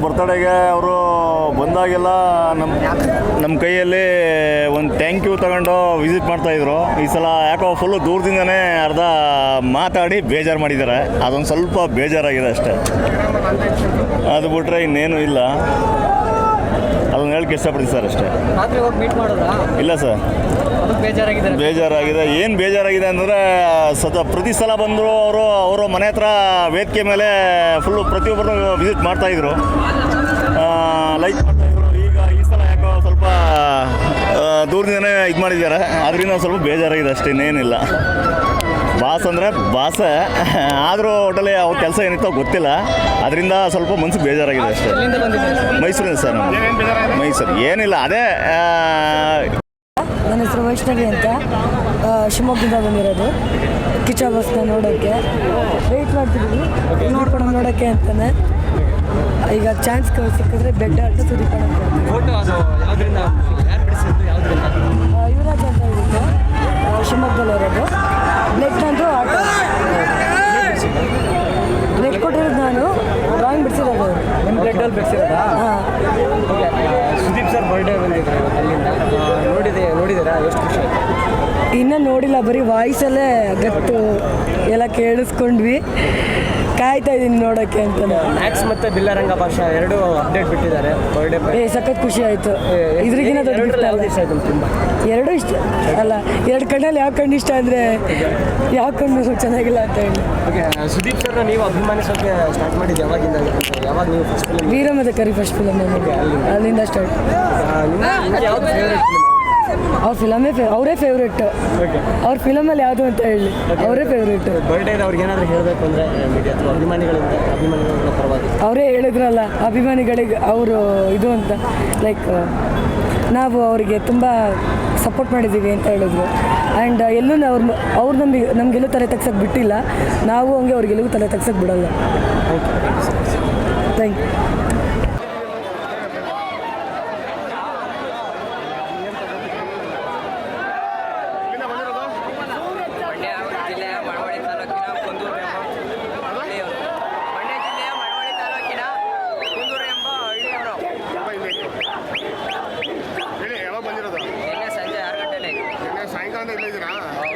ಬರ್ತಡೆಗೆ ಅವರು ಬಂದಾಗೆಲ್ಲ ನಮ್ಮ ನಮ್ಮ ಕೈಯಲ್ಲಿ ಒಂದು ಥ್ಯಾಂಕ್ ಯು ತಗೊಂಡು ವಿಸಿಟ್ ಮಾಡ್ತಾಯಿದ್ರು ಈ ಸಲ ಯಾಕೋ ಫುಲ್ಲು ದೂರದಿಂದನೇ ಅರ್ಧ ಮಾತಾಡಿ ಬೇಜಾರು ಮಾಡಿದ್ದಾರೆ. ಅದೊಂದು ಸ್ವಲ್ಪ ಬೇಜಾರಾಗಿದೆ ಅಷ್ಟೇ. ಅದು ಬಿಟ್ರೆ ಇನ್ನೇನು ಇಲ್ಲ. ಅದನ್ನ ಹೇಳಕ್ಕೆ ಇಷ್ಟಪಡ್ತೀನಿ ಸರ್ ಅಷ್ಟೇ. ರಾತ್ರಿ ಹೋಗಿ ಮೀಟ್ ಮಾಡಿದ್ರಾ ಇಲ್ಲ ಸರ್. ಅದಕ್ಕೆ ಬೇಜಾರಾಗಿದ್ದಾರೆ ಬೇಜಾರಾಗಿದೆ. ಏನು ಬೇಜಾರಾಗಿದೆ ಅಂದರೆ ಸದ ಪ್ರತಿ ಸಲ ಬಂದರು ಅವರು ಅವರು ಮನೆ ಹತ್ರ ವೇದಿಕೆ ಮೇಲೆ ಫುಲ್ಲು ಪ್ರತಿಯೊಬ್ಬರು ವಿಸಿಟ್ ಮಾಡ್ತಾಯಿದ್ರು ಲೈಕ್ ಮಾಡ್ತಾಯಿದ್ರು ಈಗ ಈ ಸಲ ಯಾಕೋ ಸ್ವಲ್ಪ ದೂರದಿಂದನೇ ಇದು ಮಾಡಿದ್ದಾರೆ. ಅದರಿಂದ ಸ್ವಲ್ಪ ಬೇಜಾರಾಗಿದೆ ಅಷ್ಟೇ ಇನ್ನೇನಿಲ್ಲ. ಬಾಸ್ ಅಂದರೆ ಬಾಸ. ಆದರೂ ಒಟ್ಟಲ್ಲಿ ಅವ್ರ ಕೆಲಸ ಏನಿತ್ತೋ ಗೊತ್ತಿಲ್ಲ. ಅದರಿಂದ ಸ್ವಲ್ಪ ಮನ್ಸಿಗೆ ಬೇಜಾರಾಗಿದೆ ಅಷ್ಟೇ. ಮೈಸೂರಿನ ಸರ್ ನಾನು. ಮೈಸೂರು. ಏನಿಲ್ಲ ಅದೇ ನನ್ನ ಹೆಸರು ವೈಷ್ಣವಿ ಅಂತ. ಶಿವಮೊಗ್ಗದಿಂದ ಬಂದಿರೋದು. ಕಿಚ್ಚ ಬಸ್ನ ನೋಡೋಕ್ಕೆ ವೆಯ್ಟ್ ಮಾಡ್ತಿದ್ದೀನಿ ನೋಡ್ಕೊಂಡು ನೋಡೋಕ್ಕೆ ಅಂತಾನೆ. ಈಗ ಚಾನ್ಸ್ ಸಿಕ್ಕಿದ್ರೆ ಬೆಡ್ ಅಂತ ಸುದೀಪಣ ಬ್ಲೆಡ್ ಕೊಟ್ಟಿರೋದು ನಾನು. ಡ್ರಾಯಿಂಗ್ ಬಿಡಿಸಿರೋದು. ನಿಮ್ಮ ಬ್ಲಡ್ಡಲ್ಲಿ ಬಿಡಿಸಿರೋದಾ? ಹಾಂ. ಸುದೀಪ್ ಸರ್ ಬರ್ಡೇ ಬಂದಿದ್ರು ಅಲ್ಲಿಂದ. ನೋಡಿದೆ ನೋಡಿದ್ದೀರಾ? ಎಷ್ಟು ಖುಷಿ ಆಯ್ತು? ಇನ್ನೂ ನೋಡಿಲ್ಲ ಬರೀ ವಾಯ್ಸಲ್ಲೇ ಗತ್ತು ಎಲ್ಲ ಕೇಳಿಸ್ಕೊಂಡ್ವಿ. ಕಾಯ್ತಾ ಇದ್ದೀನಿ ನೋಡೋಕ್ಕೆ ಅಂತ. ಮ್ಯಾಕ್ಸ್ ಮತ್ತೆ ಬಿಲ್ಲರಂಗ ಭಾಷಾ ಎರಡು ಅಪ್ಡೇಟ್ ಬಿಟ್ಟಿದ್ದಾರೆ. ಬರ್ಡೇ ಏ ಸಖತ್ ಖುಷಿ ಆಯಿತು. ಇದ್ರಿಗಿನ ಎರಡು ಇಷ್ಟ ಆಯ್ತು ತುಂಬ? ಎರಡೂ ಇಷ್ಟ ಅಲ್ಲ ಎರಡು ಕಣ್ಣಲ್ಲಿ ಯಾವ ಕಣ್ಣು ಇಷ್ಟ ಅಂದರೆ ಯಾವ ಕಣ್ಣು ಚೆನ್ನಾಗಿಲ್ಲ ಅಂತ ಹೇಳಿ. ಓಕೆ ಸುದೀಪ್ ಸರ್ ನೀವು ಅಭಿಮಾನಿಸೋಕೆ ಸ್ಟಾರ್ಟ್ ಮಾಡಿದ್ದು ಯಾವಾಗಿಂದ ಯಾವಾಗ ನೀವು ಫಸ್ಟ್ ಫಿಲ್ಮ್ ವೀರ ಮತ್ತು ಕರಿ ಫಸ್ಟ್ ಫಿಲಮ್ ಅಲ್ಲಿಂದ. ಸ್ಟಾರ್ಟ್ ಯಾವ್ದು ಫೇವ್ರೆಟ್ ಫಿಲ್ಮ್ ಅವ್ರ ಫಿಲಮೇ ಅವರೇ ಫೇವ್ರೇಟ್ ಅವ್ರ ಫಿಲಮಲ್ಲಿ ಯಾವುದು ಅಂತ ಹೇಳಿ. ಅವರೇ ಫೇವ್ರೇಟ್ ಬರ್ಡೇ ಅವ್ರಿಗೆ ಏನಾದರೂ ಹೇಳಬೇಕು ಅಂದರೆ ಅಭಿಮಾನಿಗಳಿಂದ ಅಭಿಮಾನಿಗಳ ಪರವಾಗಿ ಅವರೇ ಹೇಳಿದ್ರಲ್ಲ ಅಭಿಮಾನಿಗಳಿಗೆ ಅವರು ಇದು ಅಂತ. ಲೈಕ್ ನಾವು ಅವರಿಗೆ ತುಂಬ ಸಪೋರ್ಟ್ ಮಾಡಿದ್ದೀವಿ ಅಂತ ಹೇಳಿದ್ರು. ಆ್ಯಂಡ್ ಎಲ್ಲೂ ಅವ್ರು ಅವ್ರು ನಮಗೆ ನಮಗೆಲ್ಲೂ ತಲೆ ತಗ್ಸಕ್ಕೆ ಬಿಟ್ಟಿಲ್ಲ. ನಾವು ಹಂಗೆ ಅವ್ರಿಗೆಲ್ಲೂ ತಲೆ ತಗ್ಸಕ್ಕೆ ಬಿಡಲ್ಲ. ಥ್ಯಾಂಕ್ ಯು ನಿನ್ನೆ ಸಾಯಂಕಾಲದಿಂದ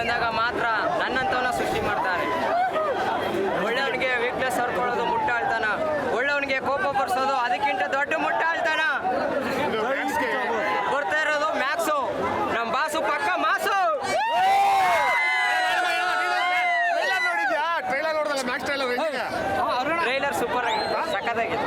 ಬಂದಾಗ ಮಾತ್ರ ನನ್ನಂಥವನ್ನ ಸೃಷ್ಟಿ ಮಾಡ್ತಾನೆ ಒಳ್ಳೆಯವನಿಗೆ ವೀಕ್ನೆಸ್ ಹರ್ಕೊಳ್ಳೋದು ಮುಟ್ಟಾಳ್ತಾನ. ಒಳ್ಳೆಯವನಿಗೆ ಕೋಪ ಬರ್ಸೋದು ಅದಕ್ಕಿಂತ ದೊಡ್ಡ ಮುಟ್ಟಾಳ್ತಾನ. ಬರ್ತಾ ಇರೋದು ಮ್ಯಾಕ್ಸು. ನಮ್ಮ ಬಾಸು ಪಕ್ಕ ಮಾಸು. ಟ್ರೈಲರ್ ನೋಡಿದ್ಯಾ? ಟ್ರೈಲರ್ ನೋಡಿದಲ್ಲ ಮ್ಯಾಕ್ಸ್ ಟ್ರೈಲರ್ ಹೆಂಗಿದೆ. ಟ್ರೈಲರ್ ಸೂಪರ್ ಆಗಿದೆ ಸಖತ್ತಾಗಿದೆ.